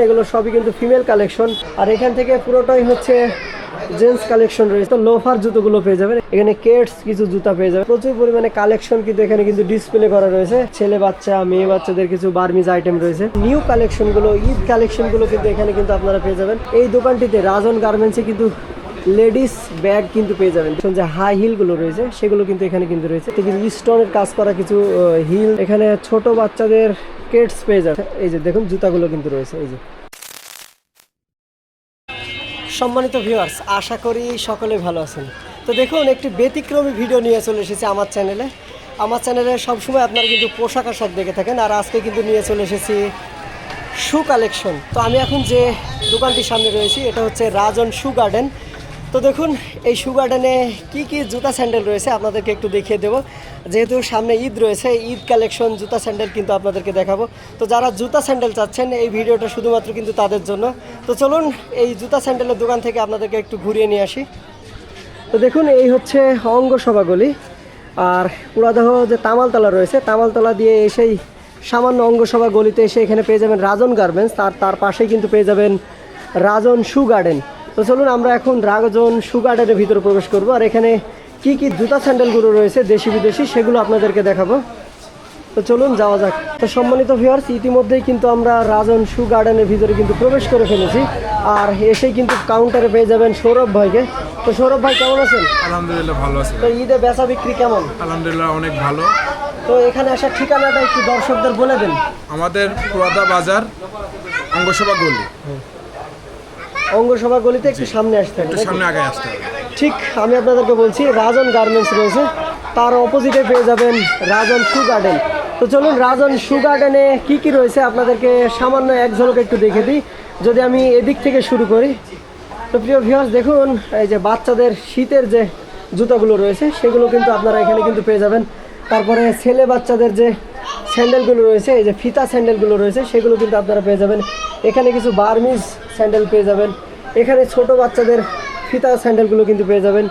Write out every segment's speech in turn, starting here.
এগুলো সবই কিন্তু ফিমেল কালেকশন আর এখান থেকে পুরোটাই হচ্ছে জেন্টস কালেকশন রয়েছে। তো লোফার জুতোগুলো পেয়ে যাবেন। এখানে কেটস কিছু জুতা পেয়ে যাবে প্রচুর পরিমাণে কালেকশন কিন্তু এখানে কিন্তু ডিসপ্লে করা রয়েছে। ছেলে বাচ্চা, মেয়ে বাচ্চাদের কিছু বার্মিজ আইটেম রয়েছে। নিউ কালেকশনগুলো, ঈদ কালেকশনগুলো কিন্তু এখানে কিন্তু আপনারা পেয়ে যাবেন। এই দোকানটিতে রাজন গার্মেন্টসে কিন্তু লেডিস ব্যাগ কিন্তু পেয়ে যাবেন। যে হাই হিলগুলো রয়েছে, সেগুলো কিন্তু এখানে কিন্তু রয়েছে। কিছু স্টোনের কাজ করা কিছু হিল এখানে ছোট বাচ্চাদের কেটস পেয়ে যাবে এই যে দেখুন, জুতাগুলো কিন্তু রয়েছে, এই যে। সম্মানিত ভিউয়ার্স আশা করি সকলে ভালো আছেন। তো দেখুন, একটি ব্যতিক্রমী ভিডিও নিয়ে চলে এসেছি আমার চ্যানেলে আমার চ্যানেলে সবসময় আপনারা কিন্তু পোশাক আশাক দেখে থাকেন, আর আজকে কিন্তু নিয়ে চলে এসেছি শু কালেকশন তো আমি এখন যে দোকানটির সামনে রয়েছি, এটা হচ্ছে রাজন শু গার্ডেন তো দেখুন, এই শু গার্ডেনে কী কী জুতা স্যান্ডেল রয়েছে আপনাদেরকে একটু দেখিয়ে দেবো। যেহেতু সামনে ঈদ রয়েছে, ঈদ কালেকশন জুতা স্যান্ডেল কিন্তু আপনাদেরকে দেখাবো। তো যারা জুতা স্যান্ডেল চাচ্ছেন, এই ভিডিওটা শুধুমাত্র কিন্তু তাদের জন্য। তো চলুন, এই জুতা স্যান্ডেলের দোকান থেকে আপনাদেরকে একটু ঘুরিয়ে নিয়ে আসি। তো দেখুন, এই হচ্ছে অঙ্গসভা গলি আর পুরাদাহ যে তামালতলা রয়েছে, তামালতলা দিয়ে এসেই সামান্য অঙ্গসভা গলিতে এসে এখানে পেয়ে যাবেন রাজন গার্মেন্টস। তার তার পাশেই কিন্তু পেয়ে যাবেন রাজন শু গার্ডেন তো চলুন আমরা এখন রাজন শু গার্ডেনের ভিতরে প্রবেশ করব। আর এখানে কি কি জুতা স্যান্ডেলগুলো রয়েছে দেশি বিদেশি সেগুলো আপনাদেরকে দেখাবো। তো চলুন যাওয়া যাক। তো সম্মানিত ভিউয়ার্স ইতিমধ্যেই কিন্তু আমরা রাজন শু গার্ডেনের ভিতরে কিন্তু প্রবেশ করে ফেলেছি। আর এসেই কিন্তু কাউন্টারে পেয়ে যাবেন সৌরভ ভাইকে। তো সৌরভ ভাই কেমন আছেন? আলহামদুলিল্লাহ ভালো আছে তো ঈদে বেচা বিক্রি কেমন? আলহামদুলিল্লাহ অনেক ভালো। তো এখানে আসার ঠিকানাটা একটু দর্শকদের বলে দেন। আমাদের পুরাদা বাজার অঙ্গসভা গলি। অঙ্গসভা গলিতে একটু সামনে আসতে হবে সামনে আগে আসতে হবে। ঠিক আমি আপনাদেরকে বলছি রাজন গার্মেন্টস রয়েছে তার অপোজিটে পেয়ে যাবেন রাজন শু গার্ডেন তো চলুন রাজন শু গার্ডেনে কী কী রয়েছে আপনাদেরকে সামান্য এক ঝলক একটু দেখে দিই যদি আমি এদিক থেকে শুরু করি। তো প্রিয় ভিউয়ার্স দেখুন এই যে বাচ্চাদের শীতের যে জুতাগুলো রয়েছে সেগুলো কিন্তু আপনারা এখানে কিন্তু পেয়ে যাবেন। তারপরে ছেলে বাচ্চাদের যে স্যান্ডেলগুলো রয়েছে এই যে ফিতা স্যান্ডেলগুলো রয়েছে সেগুলো কিন্তু আপনারা পেয়ে যাবেন। এখানে কিছু বার্মিজ স্যান্ডেল পেয়ে যাবেন। এখানে ছোট বাচ্চাদের ফিতা স্যান্ডেলগুলো কিন্তু পেয়ে যাবেন।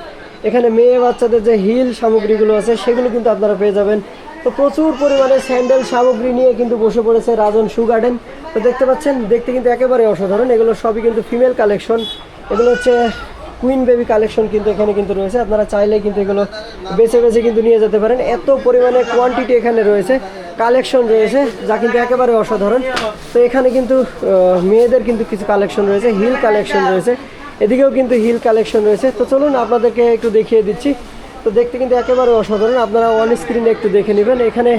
এখানে মেয়ে বাচ্চাদের যে হিল সামগ্রীগুলো আছে, সেগুলো কিন্তু আপনারা পেয়ে যাবেন। তো প্রচুর পরিমাণে স্যান্ডেল সামগ্রী নিয়ে কিন্তু বসে পড়েছে রাজন শু গার্ডেন। তো দেখতে পাচ্ছেন, দেখতে কিন্তু একেবারে অসাধারণ। এগুলো সবই কিন্তু ফিমেল কালেকশন। এগুলো হচ্ছে কুইন বেবি কালেকশন কিন্তু এখানে কিন্তু রয়েছে। আপনারা চাইলে কিন্তু এগুলো বেছে বেছে কিন্তু নিয়ে যেতে পারেন। এত পরিমাণে কোয়ান্টিটি এখানে রয়েছে। কালেকশন রয়েছে, যা কিন্তু একেবারে অসাধারণ। তো এখানে কিন্তু মেয়েদের কিন্তু কিছু কালেকশন রয়েছে, হিল কালেকশন রয়েছে। এদিকেও কিন্তু হিল কালেকশন রয়েছে। তো চলুন আপনাদেরকে একটু দেখিয়ে দিচ্ছি। তো দেখতে কিন্তু একেবারে অসাধারণ। আপনারা অন স্ক্রিনে একটু দেখে নেবেন। এখানে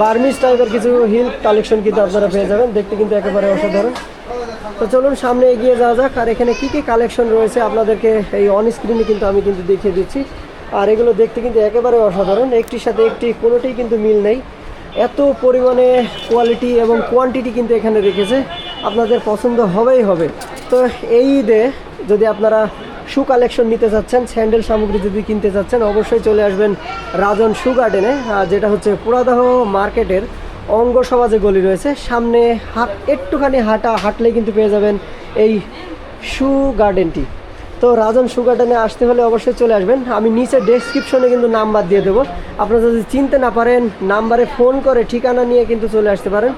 বার্মিস টাইপের কিছু হিল কালেকশন কিন্তু আপনারা পেয়ে যাবেন। দেখতে কিন্তু একেবারে অসাধারণ। তো চলুন সামনে এগিয়ে যাওয়া যাক। আর এখানে কী কী কালেকশন রয়েছে আপনাদেরকে এই অন স্ক্রিনে কিন্তু আমি কিন্তু দেখিয়ে দিচ্ছি। আর এগুলো দেখতে কিন্তু একেবারে অসাধারণ। একটির সাথে একটি, কোনোটাই কিন্তু মিল নেই। এত পরিমাণে কোয়ালিটি এবং কোয়ান্টিটি কিন্তু এখানে রেখেছে। আপনাদের পছন্দ হবেই হবে। তো এই ঈদে যদি আপনারা শু কালেকশন নিতে চাচ্ছেন স্যান্ডেল সামগ্রী যদি কিনতে চাচ্ছেন, অবশ্যই চলে আসবেন রাজন শু গার্ডেনে যেটা হচ্ছে পুরাদাহ মার্কেটের অঙ্গ সমাজে গলি রয়েছে। সামনে হাট, একটুখানি হাঁটা, হাঁটলেই কিন্তু পেয়ে যাবেন এই শু গার্ডেনটি তো রাজন সুগার্ডেনে আসতে হলে অবশ্যই চলে আসবেন। আমি নিচে ডেসক্রিপশনে কিন্তু নাম্বার দিয়ে দেবো। আপনারা যদি চিনতে না পারেন, নাম্বারে ফোন করে ঠিকানা নিয়ে কিন্তু চলে আসতে পারেন।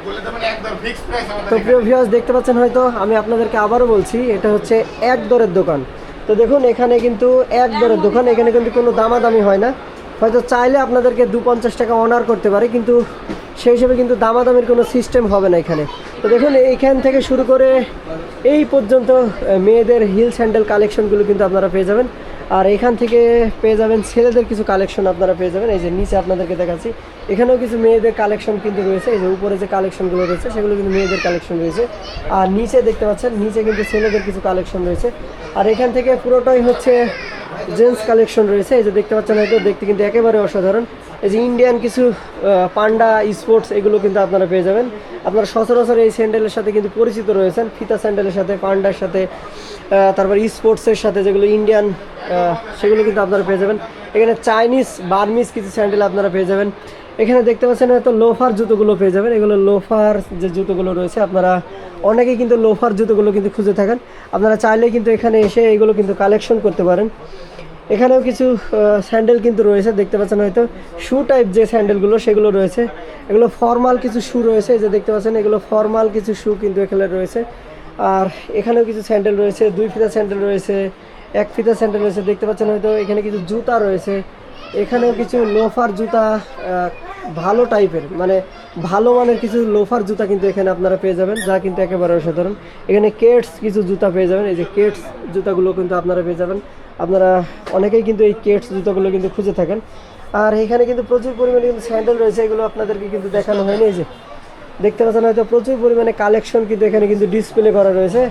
তো প্রিয় ভিউয়ার্স দেখতে পাচ্ছেন হয়তো আমি আপনাদেরকে আবারও বলছি, এটা হচ্ছে এক দরের দোকান। তো দেখুন, এখানে কিন্তু এক দরের দোকান, এখানে কিন্তু কোনো দামাদামি হয় না। হয়তো চাইলে আপনাদেরকে দু পঞ্চাশ টাকা অনার করতে পারে, কিন্তু সেই হিসেবে কিন্তু দামাদামির কোনো সিস্টেম হবে না এখানে। তো দেখুন, এইখান থেকে শুরু করে এই পর্যন্ত মেয়েদের হিল স্যান্ডেল কালেকশনগুলো কিন্তু আপনারা পেয়ে যাবেন। আর এখান থেকে পেয়ে যাবেন ছেলেদের কিছু কালেকশন আপনারা পেয়ে যাবেন। এই যে নিচে আপনাদেরকে দেখাচ্ছি। এখানেও কিছু মেয়েদের কালেকশন কিন্তু রয়েছে। এই যে উপরে যে কালেকশনগুলো রয়েছে, সেগুলো কিন্তু মেয়েদের কালেকশন রয়েছে। আর নিচে দেখতে পাচ্ছেন, নিচে কিন্তু ছেলেদের কিছু কালেকশন রয়েছে। আর এখান থেকে পুরোটাই হচ্ছে জেন্টস কালেকশন রয়েছে। এই যে দেখতে পাচ্ছেন হয়তো দেখতে কিন্তু একেবারে অসাধারণ। এই যে ইন্ডিয়ান কিছু পান্ডা স্পোর্টস এগুলো কিন্তু আপনারা পেয়ে যাবেন। আপনারা সচরাচর এই স্যান্ডেলের সাথে কিন্তু পরিচিত রয়েছেন। ফিতা স্যান্ডেলের সাথে পান্ডার সাথে তারপর স্পোর্টসের সাথে যেগুলো ইন্ডিয়ান সেগুলো কিন্তু আপনারা পেয়ে যাবেন। এখানে চাইনিজ বার্মিজ কিছু স্যান্ডেল আপনারা পেয়ে যাবেন। এখানে দেখতে পাচ্ছেন হয়তো লোফার জুতোগুলো পেয়ে যাবেন। এগুলো লোফার যে জুতোগুলো রয়েছে, আপনারা অনেকেই কিন্তু লোফার জুতোগুলো কিন্তু খুঁজে থাকেন। আপনারা চাইলে কিন্তু এখানে এসে এগুলো কিন্তু কালেকশন করতে পারেন। এখানেও কিছু স্যান্ডেল কিন্তু রয়েছে, দেখতে পাচ্ছেন হয়তো। শু টাইপ যে স্যান্ডেলগুলো সেগুলো রয়েছে। এগুলো ফর্মাল কিছু শু রয়েছে যে দেখতে পাচ্ছেন, এগুলো ফর্মাল কিছু শু কিন্তু এখানে রয়েছে। আর এখানেও কিছু স্যান্ডেল রয়েছে, দুই ফিতা স্যান্ডেল রয়েছে, এক ফিতা স্যান্ডেল রয়েছে, দেখতে পাচ্ছেন হয়তো। এখানে কিছু জুতা রয়েছে। এখানেও কিছু লোফার জুতা ভালো টাইপের মানে ভালো মানের কিছু লোফার জুতা কিন্তু এখানে আপনারা পেয়ে যাবেন, যা কিন্তু একেবারে অসাধারণ। এখানে কেটস কিছু জুতা পেয়ে যাবেন, এই যে কেটস জুতাগুলো কিন্তু আপনারা পেয়ে যাবেন। আপনারা অনেকেই কিন্তু এই কেটস জুতাগুলো কিন্তু খুঁজে থাকেন। আর এখানে কিন্তু প্রচুর পরিমাণে কিন্তু স্যান্ডেল রয়েছে, এগুলো আপনাদেরকে কিন্তু দেখানো হয়নি যে। দেখতে পাচ্ছেন হয়তো প্রচুর পরিমাণে কালেকশন কিন্তু এখানে কিন্তু ডিসপ্লে করা রয়েছে।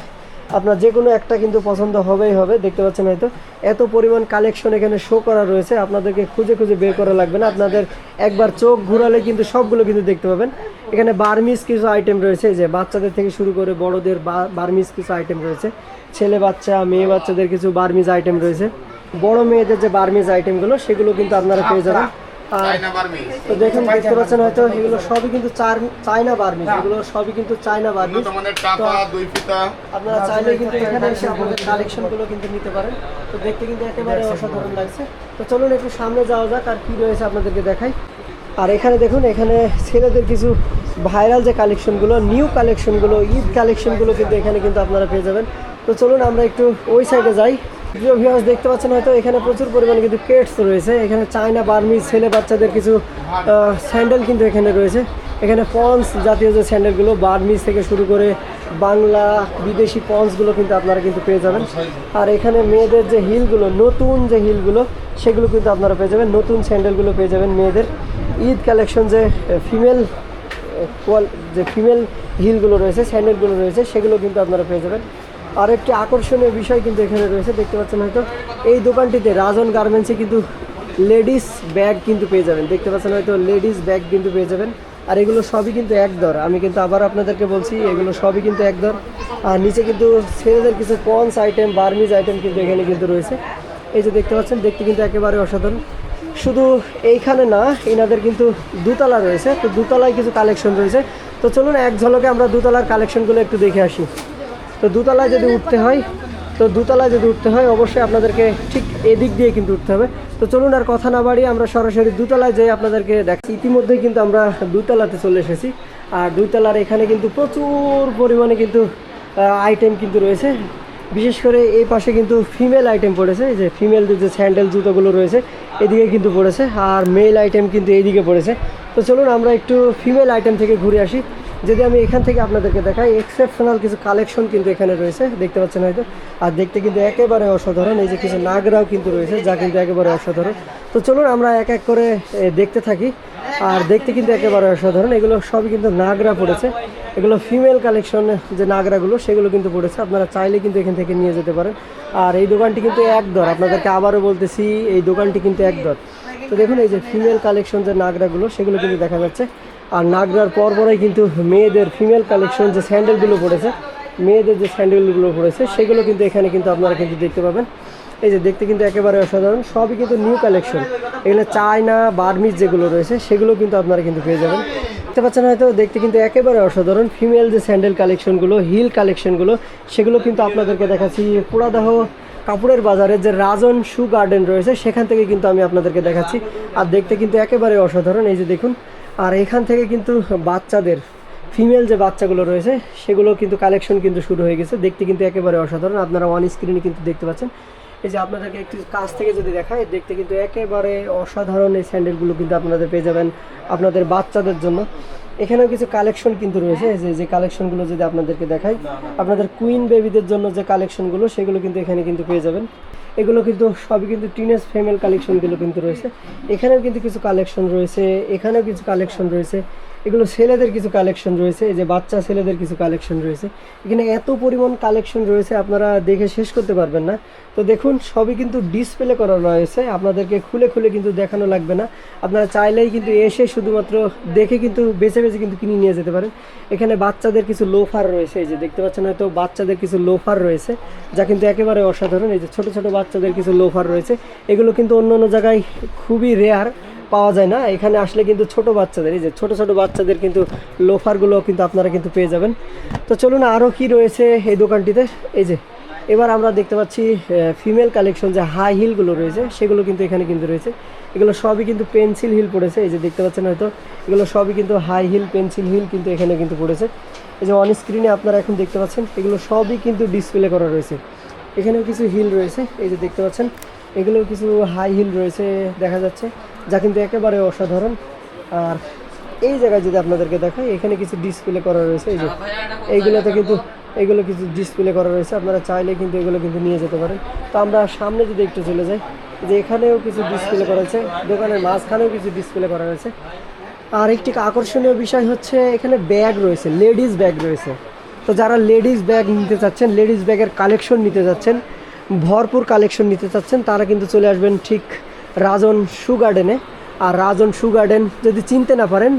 আপনার যে কোনো একটা কিন্তু পছন্দ হবেই হবে, দেখতে পাচ্ছেন হয়তো। এত পরিমাণ কালেকশন এখানে শো করা রয়েছে, আপনাদেরকে খুঁজে খুঁজে বের করা লাগবে না। আপনাদের একবার চোখ ঘুরালে কিন্তু সবগুলো কিন্তু দেখতে পাবেন। এখানে বার্মিস কিছু আইটেম রয়েছে যে বাচ্চাদের থেকে শুরু করে বড়দের বার্মিস কিছু আইটেম রয়েছে। ছেলে বাচ্চা, মেয়ে বাচ্চাদের কিছু বার্মিজ আইটেম রয়েছে। বড় মেয়েদের যে বার্মিজ আইটেমগুলো সেগুলো কিন্তু আপনারা পেয়ে যাবেন। তো দেখুন দেখতে পাচ্ছেন হয়তো এগুলো সবই কিন্তু চার চায়না বার্মিজ এগুলো সবই কিন্তু চায়না বার্মিজ মানে টাকা দুই ফিতা। আপনারা চাইলে কিন্তু এখানে এসে আপনাদের কালেকশনগুলো কিন্তু নিতে পারেন। তো দেখতে কিন্তু একেবারে অসাধারণ লাগছে। তো চলুন একটু সামনে যাওয়া যাক আর কী রয়েছে আপনাদেরকে দেখাই। আর এখানে দেখুন এখানে ছেলেদের কিছু ভাইরাল যে কালেকশনগুলো নিউ কালেকশনগুলো ঈদ কালেকশনগুলো কিন্তু এখানে কিন্তু আপনারা পেয়ে যাবেন। তো চলুন আমরা একটু ওই সাইডে যাই। প্রিয় ভিউয়ার্স দেখতে পাচ্ছেন হয়তো এখানে প্রচুর পরিমাণে কিন্তু কেটস রয়েছে। এখানে চায়না, বার্মিজ, ছেলে বাচ্চাদের কিছু স্যান্ডেল কিন্তু এখানে রয়েছে। এখানে পন্স জাতীয় যে স্যান্ডেলগুলো বার্মিজ থেকে শুরু করে বাংলা, বিদেশি পন্সগুলো কিন্তু আপনারা কিন্তু পেয়ে যাবেন। আর এখানে মেয়েদের যে হিলগুলো, নতুন যে হিলগুলো, সেগুলো কিন্তু আপনারা পেয়ে যাবেন। নতুন স্যান্ডেলগুলো পেয়ে যাবেন মেয়েদের। ঈদ কালেকশন যে ফিমেল কোয়াল যে ফিমেল হিলগুলো রয়েছে স্যান্ডেলগুলো রয়েছে, সেগুলো কিন্তু আপনারা পেয়ে যাবেন। আর একটি আকর্ষণীয় বিষয় কিন্তু এখানে রয়েছে, দেখতে পাচ্ছেন হয়তো। এই দোকানটিতে রাজন গার্মেন্টসে কিন্তু লেডিস ব্যাগ কিন্তু পেয়ে যাবেন। দেখতে পাচ্ছেন হয়তো লেডিস ব্যাগ কিন্তু পেয়ে যাবেন। আর এগুলো সবই কিন্তু এক দর। আমি কিন্তু আবার আপনাদেরকে বলছি, এগুলো সবই কিন্তু এক দর। আর নিচে কিন্তু ছেলেদের কিছু পন্স আইটেম, বার্মিজ আইটেম কিন্তু এখানে কিন্তু রয়েছে। এই যে দেখতে পাচ্ছেন, দেখতে কিন্তু একেবারে অসাধারণ। শুধু এইখানে না, এনাদের কিন্তু দুতলা রয়েছে। তো দুতলায় কিছু কালেকশন রয়েছে। তো চলুন, এক ঝলকে আমরা দুতলার কালেকশনগুলো একটু দেখে আসি। তো দুতলায় যদি উঠতে হয়, তো দুতলায় যদি উঠতে হয়, অবশ্যই আপনাদেরকে ঠিক এদিক দিয়ে কিন্তু উঠতে হবে। তো চলুন আর কথা না বাড়িয়ে আমরা সরাসরি দুতলায় যেয়ে আপনাদেরকে দেখছি ইতিমধ্যেই কিন্তু আমরা দুতলাতে চলে এসেছি। আর দুতলার এখানে কিন্তু প্রচুর পরিমাণে কিন্তু আইটেম কিন্তু রয়েছে। বিশেষ করে এই পাশে কিন্তু ফিমেল আইটেম পড়েছে। যে ফিমেল যে স্যান্ডেল জুতোগুলো রয়েছে, এদিকে কিন্তু পড়েছে। আর মেল আইটেম কিন্তু এইদিকে পড়েছে। তো চলুন আমরা একটু ফিমেল আইটেম থেকে ঘুরে আসি। যদি আমি এখান থেকে আপনাদেরকে দেখাই এক্সেপশনাল কিছু কালেকশন কিন্তু এখানে রয়েছে, দেখতে পাচ্ছেন হয়তো। আর দেখতে কিন্তু একেবারে অসাধারণ, এই যে কিছু নাগরাও কিন্তু রয়েছে, যা কিন্তু একেবারে অসাধারণ। তো চলুন আমরা এক এক করে দেখতে থাকি। আর দেখতে কিন্তু একেবারে অসাধারণ, এগুলো সবই কিন্তু নাগরা পড়েছে। এগুলো ফিমেল কালেকশন যে নাগরাগুলো, সেগুলো কিন্তু পড়েছে। আপনারা চাইলে কিন্তু এখান থেকে নিয়ে যেতে পারেন। আর এই দোকানটি কিন্তু এক দর, আপনাদেরকে আবারও বলতেছি, এই দোকানটি কিন্তু এক দর। তো দেখুন, এই যে ফিমেল কালেকশন যে নাগরাগুলো, সেগুলো কিন্তু দেখা যাচ্ছে। আর নাগরার পর পরেই কিন্তু মেয়েদের ফিমেল কালেকশন যে স্যান্ডেলগুলো পড়েছে, মেয়েদের যে স্যান্ডেলগুলো পড়েছে, সেগুলো কিন্তু এখানে কিন্তু আপনারা কিন্তু দেখতে পাবেন। এই যে দেখতে কিন্তু একেবারে অসাধারণ, সবই কিন্তু নিউ কালেকশন এগুলো চায়না, বার্মিজ যেগুলো রয়েছে, সেগুলো কিন্তু আপনারা কিন্তু পেয়ে যাবেন। দেখতে পাচ্ছেন হয়তো, দেখতে কিন্তু একেবারে অসাধারণ। ফিমেল যে স্যান্ডেল কালেকশনগুলো হিল কালেকশনগুলো সেগুলো কিন্তু আপনাদেরকে দেখাচ্ছি। পুরাদাহ কাপড়ের বাজারে যে রাজন শু গার্ডেন রয়েছে, সেখান থেকে কিন্তু আমি আপনাদেরকে দেখাচ্ছি। আর দেখতে কিন্তু একেবারে অসাধারণ। এই যে দেখুন আর এখান থেকে কিন্তু বাচ্চাদের ফিমেল যে বাচ্চাগুলো রয়েছে, সেগুলো কিন্তু কালেকশন কিন্তু শুরু হয়ে গেছে। দেখতে কিন্তু একেবারে অসাধারণ। আপনারা অন স্ক্রিনে কিন্তু দেখতে পাচ্ছেন। এই যে আপনাদেরকে একটু কাছ থেকে যদি দেখায় দেখতে কিন্তু একেবারে অসাধারণ এই স্যান্ডেলগুলো কিন্তু আপনাদের পেয়ে যাবেন আপনাদের বাচ্চাদের জন্য। এখানেও কিছু কালেকশন কিন্তু রয়েছে। যে যে কালেকশনগুলো যদি আপনাদেরকে দেখাই, আপনাদের কুইন বেবিদের জন্য যে কালেকশনগুলো সেগুলো কিন্তু এখানে কিন্তু পেয়ে যাবেন। এগুলো কিন্তু সবই কিন্তু টিনেজ ফিমেল কালেকশনগুলো কিন্তু রয়েছে। এখানেও কিন্তু কিছু কালেকশন রয়েছে, এখানেও কিছু কালেকশন রয়েছে। এগুলো ছেলেদের কিছু কালেকশন রয়েছে, এই যে বাচ্চা ছেলেদের কিছু কালেকশন রয়েছে। এখানে এত পরিমাণ কালেকশন রয়েছে, আপনারা দেখে শেষ করতে পারবেন না। তো দেখুন, সবই কিন্তু ডিসপ্লে করা রয়েছে, আপনাদেরকে খুলে খুলে কিন্তু দেখানো লাগবে না। আপনারা চাইলেই কিন্তু এসে শুধুমাত্র দেখে কিন্তু, বেছে বেছে কিন্তু কিনে নিয়ে যেতে পারেন। এখানে বাচ্চাদের কিছু লোফার রয়েছে, এই যে দেখতে পাচ্ছেন হয়তো বাচ্চাদের কিছু লোফার রয়েছে, যা কিন্তু একেবারে অসাধারণ। এই যে ছোট ছোট বাচ্চাদের কিছু লোফার রয়েছে, এগুলো কিন্তু অন্য অন্য জায়গায় খুবই রেয়ার পাওয়া যায় না। এখানে আসলে কিন্তু ছোট বাচ্চাদের, এই যে ছোট ছোট বাচ্চাদের কিন্তু লোফারগুলো কিন্তু আপনারা কিন্তু পেয়ে যাবেন। তো চলুন আরও কি রয়েছে এই দোকানটিতে? এই যে, এবার আমরা দেখতে পাচ্ছি ফিমেল কালেকশন যে হাই হিলগুলো রয়েছে, সেগুলো কিন্তু এখানে কিন্তু রয়েছে। এগুলো সবই কিন্তু পেন্সিল হিল পড়েছে, এই যে দেখতে পাচ্ছেন হয়তো। এগুলো সবই কিন্তু হাই হিল পেন্সিল হিল কিন্তু এখানে কিন্তু পড়েছে। এই যে অন স্ক্রিনে আপনারা এখন দেখতে পাচ্ছেন, এগুলো সবই কিন্তু ডিসপ্লে করা রয়েছে। এখানেও কিছু হিল রয়েছে, এই যে দেখতে পাচ্ছেন। এগুলোও কিছু হাই হিল রয়েছে, দেখা যাচ্ছে। যা কিন্তু একেবারে অসাধারণ। আর এই জায়গায় যদি আপনাদেরকে দেখাই, এখানে কিছু ডিসপ্লে করা রয়েছে। এই যে এইগুলোতে কিন্তু এগুলো কিছু ডিসপ্লে করা রয়েছে। আপনারা চাইলে কিন্তু এগুলো কিন্তু নিয়ে যেতে পারেন। তো আমরা সামনে যদি একটু চলে যাই, যে এখানেও কিছু ডিসপ্লে করা আছে দোকানের মাঝখানেও কিছু ডিসপ্লে করা রয়েছে। আর একটি আকর্ষণীয় বিষয় হচ্ছে, এখানে ব্যাগ রয়েছে লেডিস ব্যাগ রয়েছে। তো যারা লেডিস ব্যাগ নিতে চাচ্ছেন লেডিস ব্যাগের কালেকশন নিতে চাচ্ছেন, ভরপুর কালেকশন নিতে চাচ্ছেন, তারা কিন্তু চলে আসবেন ঠিক রাজন শু গার্ডেনে আর রাজন শু গার্ডেন যদি চিনতে না পারেন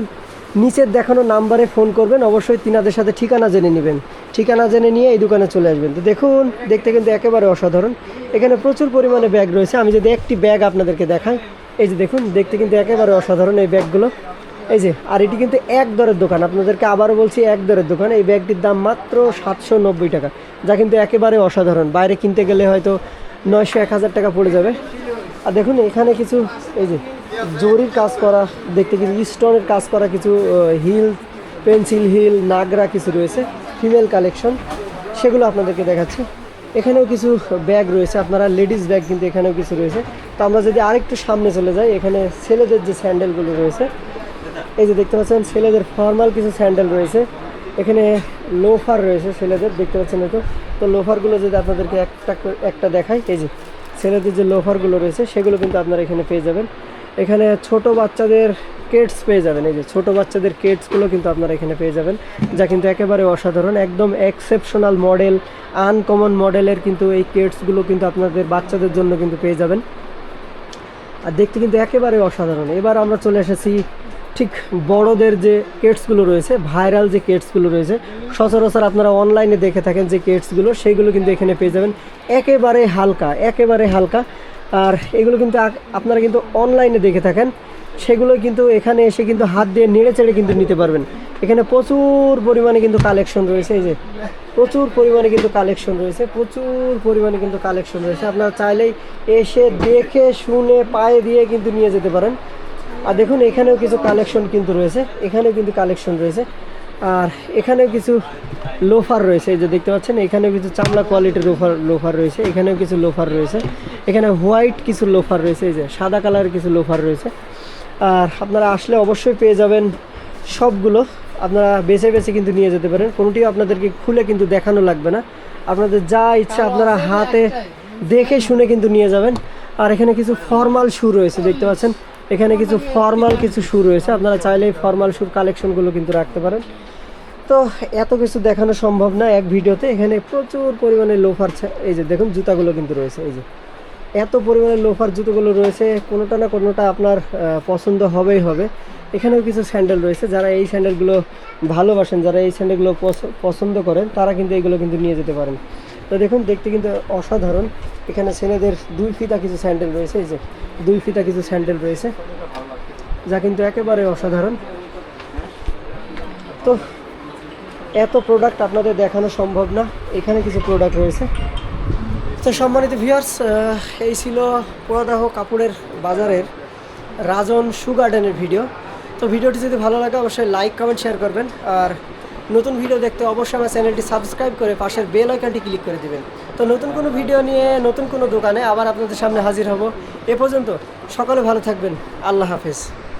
নিচের দেখানো নাম্বারে ফোন করবেন, অবশ্যই তিনাদের সাথে ঠিকানা জেনে নেবেন। ঠিকানা জেনে নিয়ে এই দোকানে চলে আসবেন। তো দেখুন, দেখতে কিন্তু একেবারে অসাধারণ। এখানে প্রচুর পরিমাণে ব্যাগ রয়েছে। আমি যদি একটি ব্যাগ আপনাদেরকে দেখাই, এই যে দেখুন, দেখতে কিন্তু একেবারে অসাধারণ এই ব্যাগগুলো। এই যে, আর এটি কিন্তু এক দরের দোকান। আপনাদেরকে আবারও বলছি, এক দরের দোকান। এই ব্যাগটির দাম মাত্র সাতশো নব্বই টাকা। যা কিন্তু একেবারে অসাধারণ। বাইরে কিনতে গেলে হয়তো নয়শো, এক হাজার টাকা পড়ে যাবে। আর দেখুন, এখানে কিছু, এই যে, জরির কাজ করা, দেখতে কিছু, স্টোনের কাজ করা কিছু হিল, পেন্সিল হিল, নাগরা কিছু রয়েছে, ফিমেল কালেকশন, সেগুলো আপনাদেরকে দেখাচ্ছি। এখানেও কিছু ব্যাগ রয়েছে, আপনারা লেডিস ব্যাগ কিন্তু এখানেও কিছু রয়েছে। তো আমরা যদি আরেকটু সামনে চলে যাই, এখানে ছেলেদের যে স্যান্ডেলগুলো রয়েছে, এই যে দেখতে পাচ্ছেন, ছেলেদের ফর্মাল কিছু স্যান্ডেল রয়েছে। এখানে লোফার রয়েছে ছেলেদের, দেখতে পাচ্ছেন হয়তো। তো লোফারগুলো যদি আপনাদেরকে একটা একটা দেখাই, এই যে ছেলেদের যে লোফারগুলো রয়েছে, সেগুলো কিন্তু আপনারা এখানে পেয়ে যাবেন। এখানে ছোট বাচ্চাদের কেটস পেয়ে যাবেন। এই যে ছোট বাচ্চাদের কেটসগুলো কিন্তু আপনারা এখানে পেয়ে যাবেন, যা কিন্তু একেবারে অসাধারণ, একদম এক্সেপশনাল মডেল আনকমন মডেলের কিন্তু এই কেটসগুলো কিন্তু আপনাদের বাচ্চাদের জন্য কিন্তু পেয়ে যাবেন। আর দেখতে কিন্তু একেবারে অসাধারণ। এবার আমরা চলে এসেছি ঠিক বড়দের যে কেটসগুলো রয়েছে, ভাইরাল যে কেটসগুলো রয়েছে, সচরাচর আপনারা অনলাইনে দেখে থাকেন যে কেটসগুলো সেইগুলো কিন্তু এখানে পেয়ে যাবেন। একেবারে হালকা একেবারে হালকা। আর এগুলো কিন্তু আপনারা কিন্তু অনলাইনে দেখে থাকেন। সেগুলো কিন্তু এখানে এসে কিন্তু হাত দিয়ে নেড়ে চেড়ে কিন্তু নিতে পারবেন। এখানে প্রচুর পরিমাণে কিন্তু কালেকশন রয়েছে, এই যে প্রচুর পরিমাণে কিন্তু কালেকশন রয়েছে, প্রচুর পরিমাণে কিন্তু কালেকশন রয়েছে। আপনারা চাইলেই এসে দেখে, শুনে, পায়ে দিয়ে কিন্তু নিয়ে যেতে পারেন। আর দেখুন এখানেও কিছু কালেকশন কিন্তু রয়েছে এখানেও কিন্তু কালেকশন রয়েছে। আর এখানেও কিছু লোফার রয়েছে এই যে দেখতে পাচ্ছেন এখানেও কিছু চামড়া কোয়ালিটির লোফার লোফার রয়েছে এখানেও কিছু লোফার রয়েছে। এখানে হোয়াইট কিছু লোফার রয়েছে এই যে সাদা কালারের কিছু লোফার রয়েছে। আর আপনারা আসলে অবশ্যই পেয়ে যাবেন সবগুলো। আপনারা বেছে বেছে কিন্তু নিয়ে যেতে পারেন। কোনোটিও আপনাদেরকে খুলে কিন্তু দেখানো লাগবে না। আপনাদের যা ইচ্ছা আপনারা হাতে দেখে শুনে কিন্তু নিয়ে যাবেন। আর এখানে কিছু ফর্মাল শু রয়েছে দেখতে পাচ্ছেন। এখানে কিছু ফর্মাল কিছু শু রয়েছে। আপনারা চাইলে ফর্মাল শুর কালেকশনগুলো কিন্তু রাখতে পারেন। তো এত কিছু দেখানো সম্ভব না এক ভিডিওতে। এখানে প্রচুর পরিমাণে লোফার এই যে দেখুন, জুতাগুলো কিন্তু রয়েছে, এই যে। এত পরিমাণে লোফার জুতোগুলো রয়েছে, কোনোটা না কোনোটা আপনার পছন্দ হবেই হবে। এখানেও কিছু স্যান্ডেল রয়েছে। যারা এই স্যান্ডেলগুলো ভালোবাসেন, যারা এই স্যান্ডেলগুলো পছ- পছন্দ করেন, তারা কিন্তু এইগুলো কিন্তু নিয়ে যেতে পারেন। তো দেখুন, দেখতে কিন্তু অসাধারণ। এখানে ছেলেদের দুই ফিতা কিছু স্যান্ডেল রয়েছে, এই যে। দুই ফিতা কিছু স্যান্ডেল রয়েছে, যা কিন্তু একেবারে অসাধারণ। তো এত প্রোডাক্ট আপনাদের দেখানো সম্ভব না, এখানে কিছু প্রোডাক্ট রয়েছে। তো সম্মানিত ভিউয়ার্স এই ছিল পুরাদাহ কাপড়ের বাজারের রাজন শু গার্ডেনের ভিডিও তো ভিডিওটি যদি ভালো লাগে, অবশ্যই লাইক কমেন্ট শেয়ার করবেন। আর নতুন ভিডিও দেখতে অবশ্যই আমার চ্যানেলটি সাবস্ক্রাইব করে পাশের বেল আইকনটি ক্লিক করে দিবেন। তো নতুন কোনো ভিডিও নিয়ে, নতুন কোনো দোকানে আবার আপনাদের সামনে হাজির হব। এ পর্যন্ত সকলে ভালো থাকবেন। আল্লাহ হাফেজ।